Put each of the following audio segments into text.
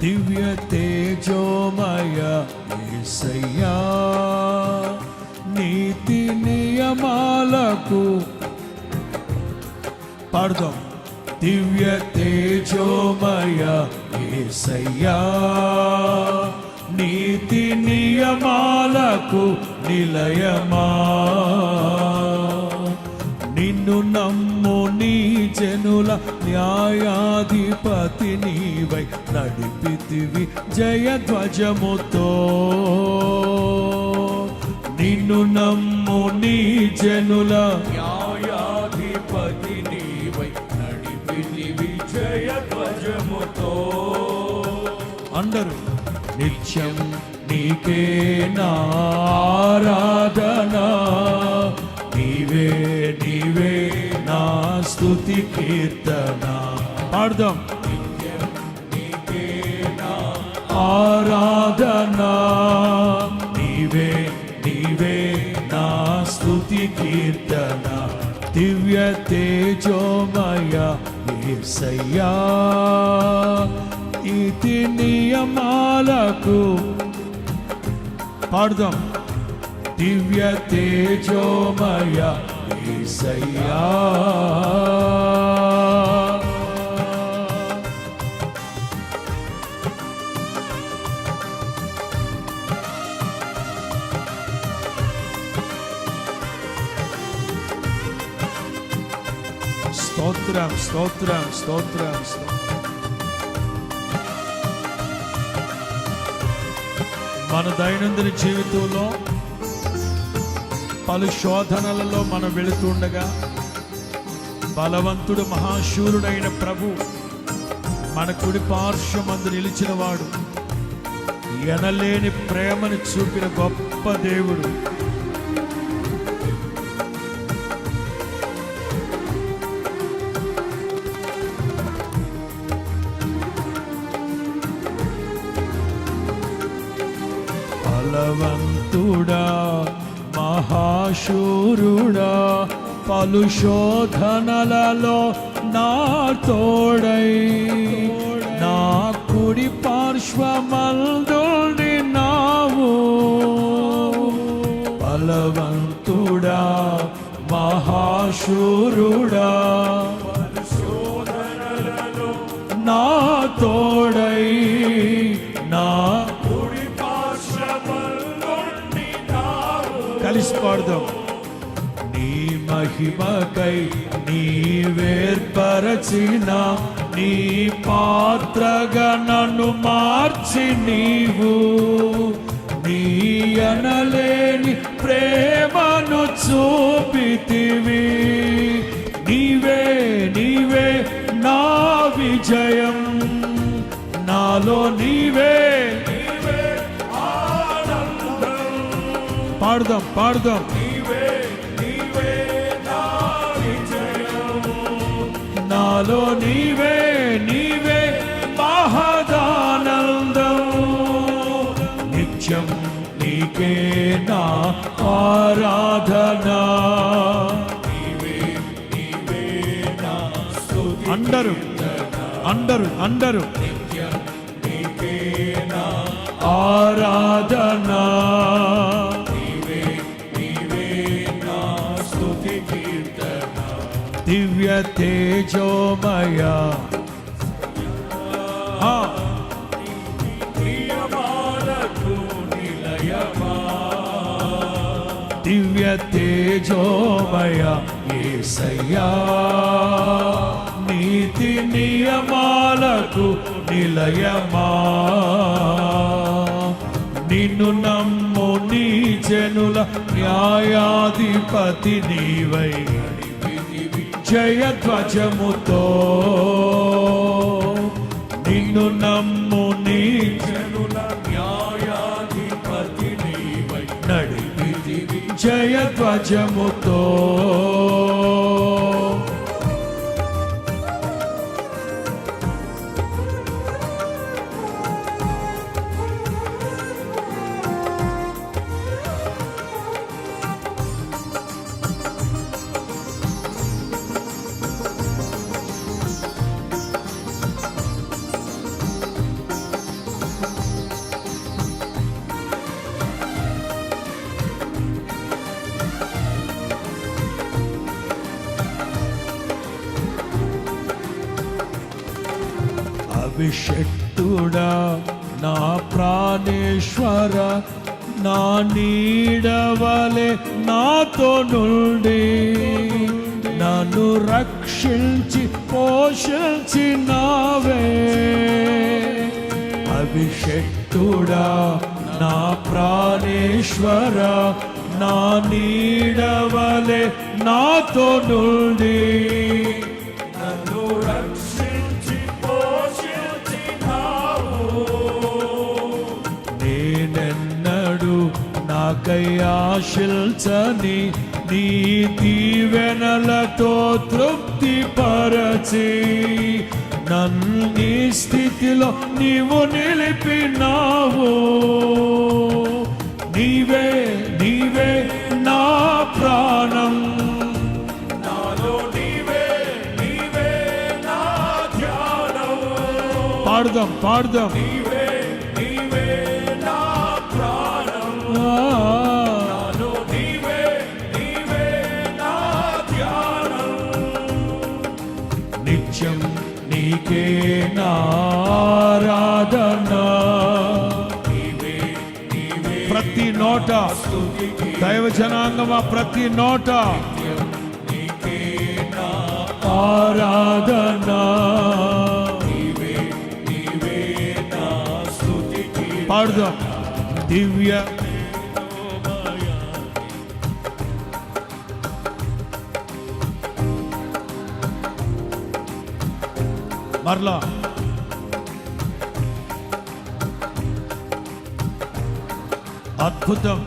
దివ్య తేజోమయ ఏసయ్యా నీతి నియమాలకు పాడుదాం దివ్య తేజోమయ ఏసయ్యా నీతి నియమాలకు నిలయమా నిన్ను నమ్ము నీ జనుల న్యాయాధిపతి నీవై నడిపితివి జయధ్వజముతో. నిన్ను నమ్ము నీ జనుల న్యాయాధిపతి నీవై నడిపితివి జయధ్వజముతో. అందరూ నిత్యం నీకే నారాధన నీవే స్తుతి కీర్తన. పాడదాం. నిత్యం ఆరాధన. నీవే నీవే నా స్తుతి కీర్తన. దివ్య తేజోమయ యేసయ్యా ఇది నియమాలకు. పాడదాం. దివ్య తేజోమయ యేసయ్యా స్తోత్రం స్తోత్రం స్తోత్రం స్తోత్రం. మన దైనందిన జీవితంలో పలు శోధనలలో మనం వెళుతుండగా బలవంతుడు మహాశూరుడైన ప్రభు మన కుడి పార్శ్వమందు నిలిచినవాడు ఎనలేని ప్రేమను చూపిన గొప్ప దేవుడు. శూరుడా పలు శోధనలలో నా తోడై. నా కుడి పార్శ్వమందు నావు బలవంతుడా మహాశూరుడా నా తోడై. మహిమకై నీవేర్పరచిన నీ పాత్రగా నన్ను మార్చి నీవు. నీ అనలేని ప్రేమను చూపితివి. నీవే నీవే నా విజయం. నాలో నీవే పాడుదాం పాడుదాం. నాలో నీవే నీవే మహదానందం. నిత్యం నీకే నా ఆరాధన. అందరూ అందరూ అందరూ. ఆరాధన. దివ్య తేజోమయ దివ్య తేజోమయ ఏసయ్యా నీతి నియమాలకు నిలయమా నిన్ను నమ్ము నీ జనుల న్యాయాధిపతి నీవై జయధ్వజముతో నిన్ను నమ్ము నీ జనుల న్యాయాధిపతి నీవై నడిపిదివి జయధ్వజముతో అభిషక్తుడా నా ప్రాణేశ్వర నా నీడవలే నాతో నుండి. నన్ను రక్షించి పోషించినావే అభిషక్తుడా నా ప్రాణేశ్వర నా నీడవలే నాతో నుండి. ఆశిల్చని నీ దీవెనలతో తృప్తి పరచి నన్ను స్థితిలో నీవు నిలిపినావు. నీవే నీవే నా ప్రాణం. నాలో నీవే నీవే నా ధ్యానం. పాడుదాం పాడుదాం. నీవే నీవే నోట. దైవ జనాంగమా ప్రతి నోట. ఆరాధన. పాడుదాం. దివ్య. మరలా. అద్భుతం.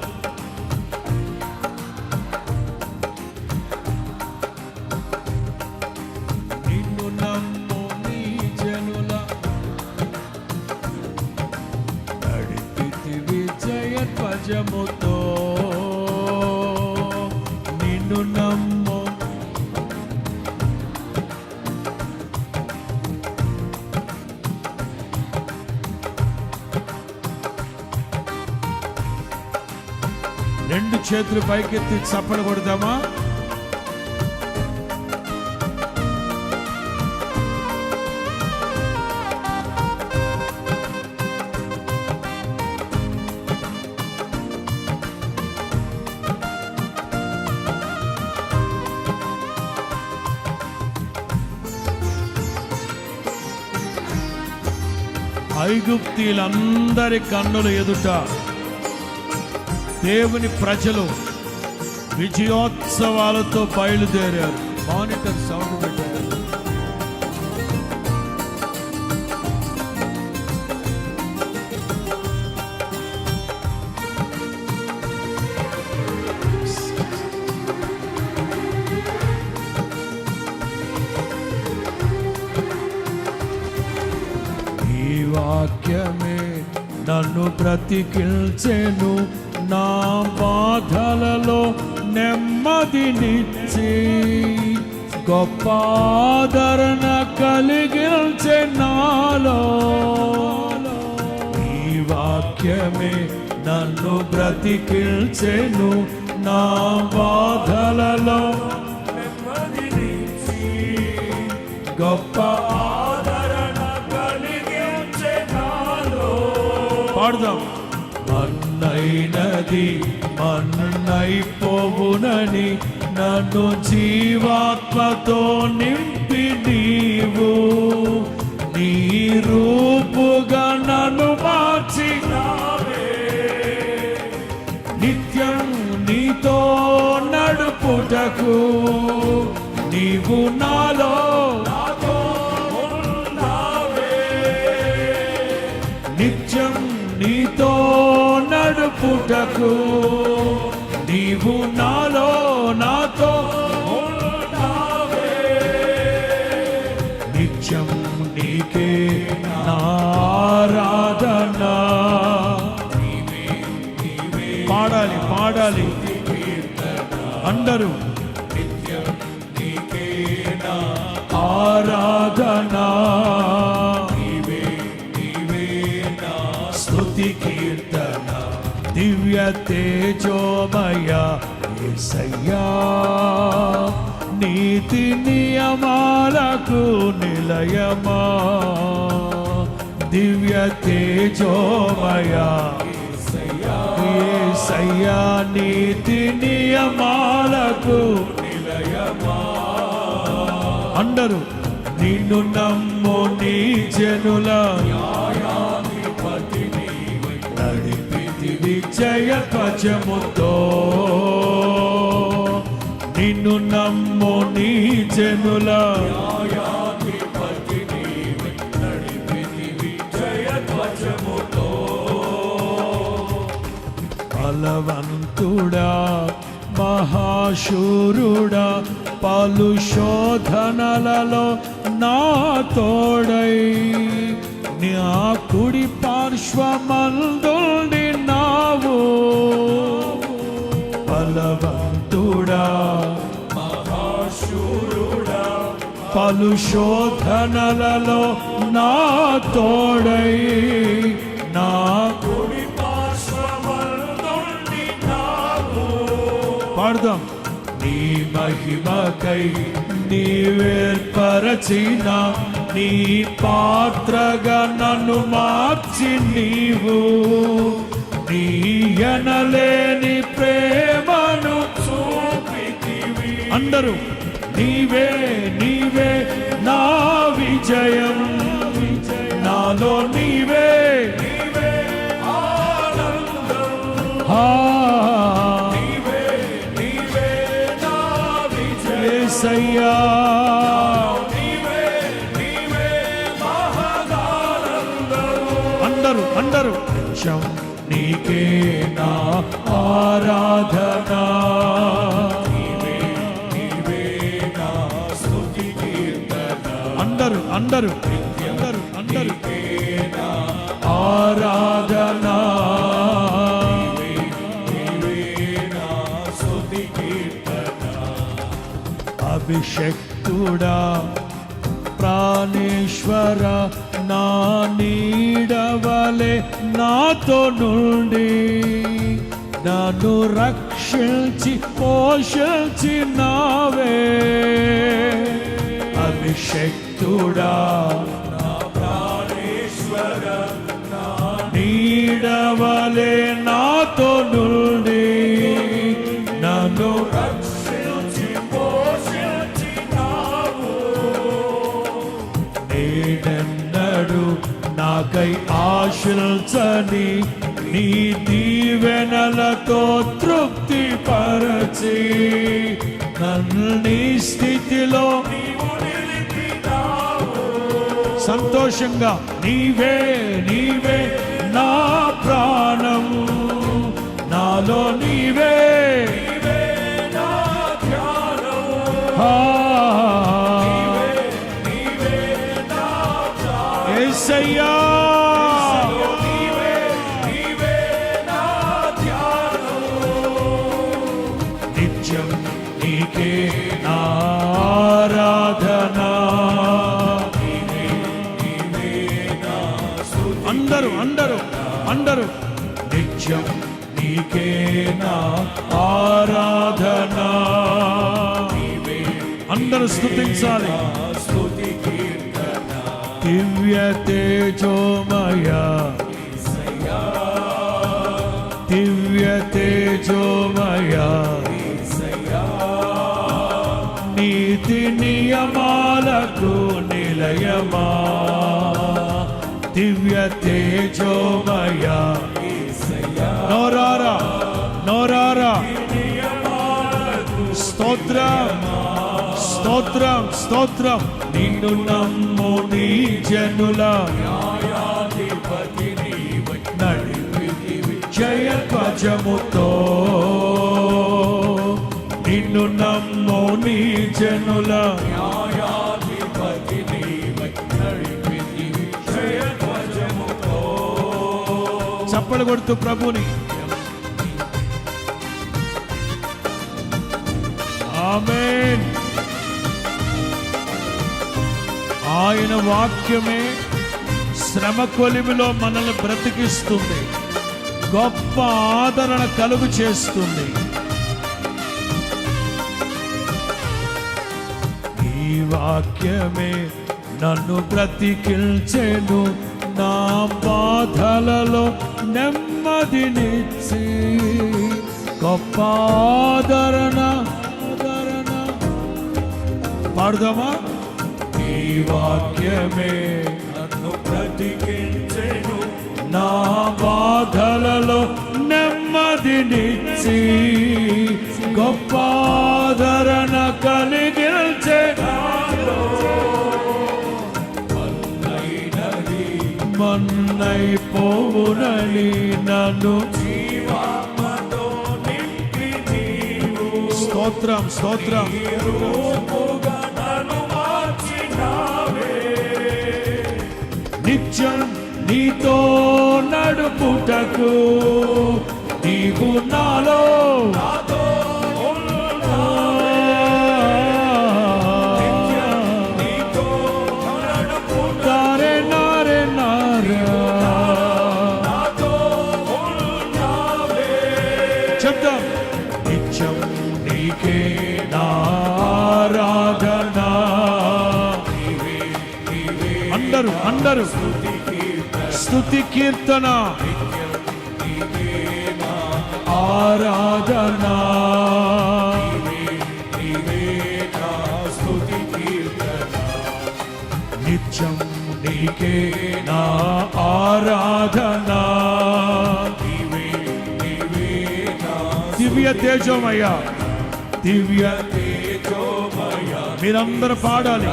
చేతులు పైకెత్తి చప్పలు కొడదామా? ఐగుప్తీలందరి కన్నుల ఎదుట దేవుని ప్రజలు విజయోత్సవాలతో బయలుదేరారు. మానిటర్ సౌండ్ పెట్టారు ఈ వాక్యమే నన్ను బ్రతికిల్చెను నా బాధలలో నెమ్మదినిచ్చి గొప్ప ఆదరణ కలిగించే నాలో ఈ వాక్యమే నన్ను బ్రతికిల్చెను నా బాధలలో నెమ్మదినిచ్చి గొప్ప మన్నైనది మన్నైపోవునని నన్ను జీవాత్మతో నింపి నీవు. నీ రూపుగా నన్ను మార్చినావే. నిత్యం నీతో నడుపుటకు నీవు నాలో కొరకు నీవు నాలో నాతో నిత్యం నీకే నారాధన పాడాలి పాడాలి. అందరూ. ఆరాధన. స్థుతి కీర్తన. దివ్య తేజోమయ యేసయ్యా నీతి నియమాలకు నిలయమా? దివ్య తేజోమయ ఏసయ్యా నీతి నియమాలకు నిలయమా? అందరూ నిన్ను నమ్ము నీ జనుల నడిపితివి జయ ధ్వజముతో నిన్ను నమ్ము నీ జనుల బలవంతుడా మహాశూరుడా పలు శోధనలలో నా తోడై నా కుడి పార్శ్వమందుని ఉన్నావు బలవంతుడా పలు శోధనలలో నా తోడై నా కుడి పాడదాం. నీ మహిమకై నీవేర్పరచిన నీ పాత్రగా నన్ను మార్చి నీవు. నీ ప్రేమను చూపితివి. అందరూ నీవే నీవే నా విజయం. నాలో నీవే నీవే నీవే ఆ యేసయ్యా అందరూ అందరూ నిత్యం నీకే నా ఆరాధన అందరూ అందరూ అందరూ అందరూ. ఆరాధన। అభిషక్తుడా ప్రాణేశ్వర నా నాతో నుండి నన్ను రక్షించి పోషించి నావే. అభిషక్తుడా నా ప్రాణేశ్వర నీడవలే నాతో నుండి నన్ను నాకై ఆశిల్చని నీ దీవెనలతో తృప్తి పరచి నన్ను స్థితిలో సంతోషంగా నీవే నీవే నా ప్రాణం నాలో నీవే ఆ. అందరూ అందరూ అందరూ. నిత్యం నీకే నా ఆరాధన. అందరూ స్థుతించాలి దివ్య తేజోమయ. దివ్య తేజోమయ. నీతి నియమాలకు నిలయమా. దివ్య తేజోమయ నోరారా నోరారా స్తోత్రం స్తోత్రం స్తోత్రం నిన్ను నమ్ము నీ జనుల జయ ధ్వజముతో నిన్ను నమ్ము నీ జనుల చప్పలు కొడుతూ ప్రభుని. ఆమెన్. ఆయన వాక్యమే శ్రమ కొలిమిలో మనల్ని బ్రతికిస్తుంది. గొప్ప ఆదరణ కలుగు చేస్తుంది. ఈ వాక్యమే నన్ను బ్రతికిల్చేను నా బాధలలో నెమ్మదినిచ్చి గొప్ప ఆదరణ ఆదరణ. పాడదామా? ఈ వాక్యమే నన్ను బ్రతికించెను. నా బాధలలో నెమ్మదినిచ్చి గొప్ప ఆదరణ మన్నైపోవునని నన్ను జీవాత్మతో నింపి నీవు. స్తోత్రం స్తోత్రం. నిత్యం నీతో నడుపుటకు నీవు నాలో అందరూ. స్తుతి కీర్తన. ఆరాధన. నిత్యం నీకే నా ఆరాధన. దివ్య తేజోమయ్య దివ్య తేజోమయ. మీరందరూ పాడాలి.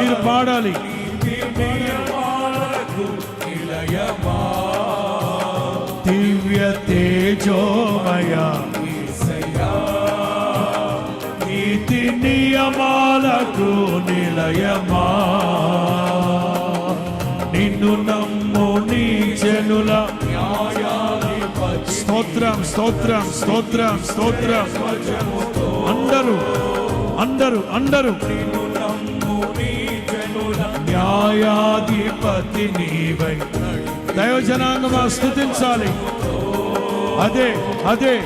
మీరు పాడాలి. నియమాలకు నిలయమా దివ్య తేజోమయ నీతి నియమాలకు నిలయమా? నిన్ను నమ్ము నీ జనుల స్తోత్రం స్తోత్రం స్తోత్రం స్తోత్రం. అందరూ అందరూ అందరూ. న్యాయాధిపతి నీవై. దయోజనాంగమా స్థుతించాలి అదే అదే.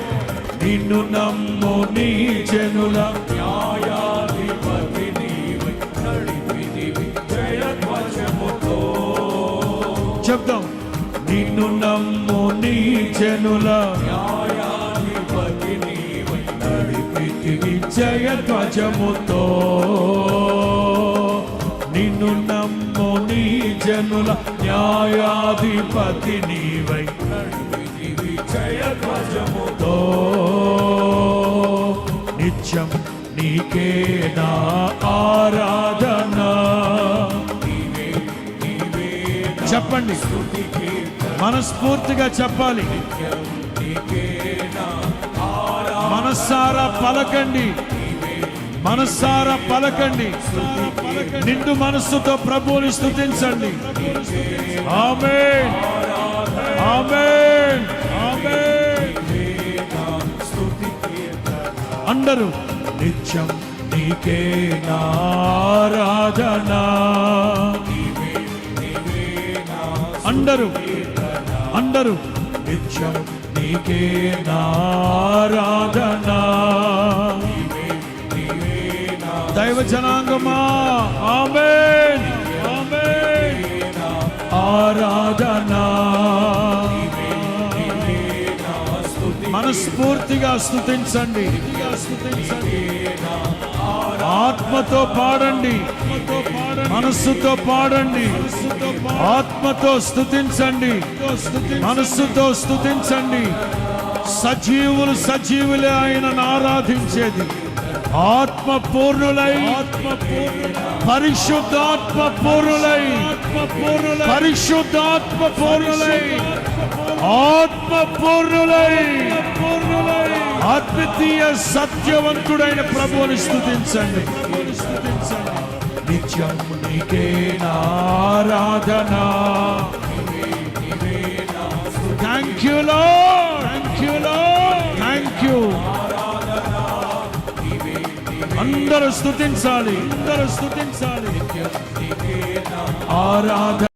నిన్ను నమ్ము నీ జనుల న్యాయాధిపతి నీవై. నడిపిదివి జయధ్వజముతో. చెప్దాం. నిన్ను నమ్ము నీ జనుల న్యాయాధిపతి నీవై. నడిపితివి జయధ్వజముతో. నిన్ను జనుల న్యాయాధిపతి నీవై. నడిపిదివి జయధ్వజముతో తో నిత్యం నీకే నా ఆరాధన. చెప్పండి. మనస్ఫూర్తిగా చెప్పాలి. మనస్సారా పలకండి. మనస్సారా పలకండి. నిండు మనస్సుతో ప్రభువుని స్థుతించండి ఆమె ఆమె ఆమె అందరూ నిత్యం నీకే నారాధన. అందరూ అందరూ నిత్యం నీకే నారాధనా. దైవ జనాంగమా ఆమెన్. ఆమెన్. ఆరాధన. మనస్ఫూర్తిగా స్థుతించండి ఆత్మతో పాడండి. మనస్సుతో పాడండి. ఆత్మతో స్థుతించండి మనస్సుతో స్థుతించండి సజీవులు సజీవులే ఆయనను ఆరాధించేది. ఆత్మ పూర్ణులై పరిశుద్ధాత్మ పూర్ణులై పరిశుద్ధాత్మ పూర్ణులై ఆత్మ పూర్ణులై అద్వితీయ సత్యవంతుడైన ప్రభువుని స్థుతించండి నిత్యం నీకే నారాధన thank you Lord thank you Lord thank you అందరూ స్థుతించాలి అందరూ స్థుతించాలి ఆరాధన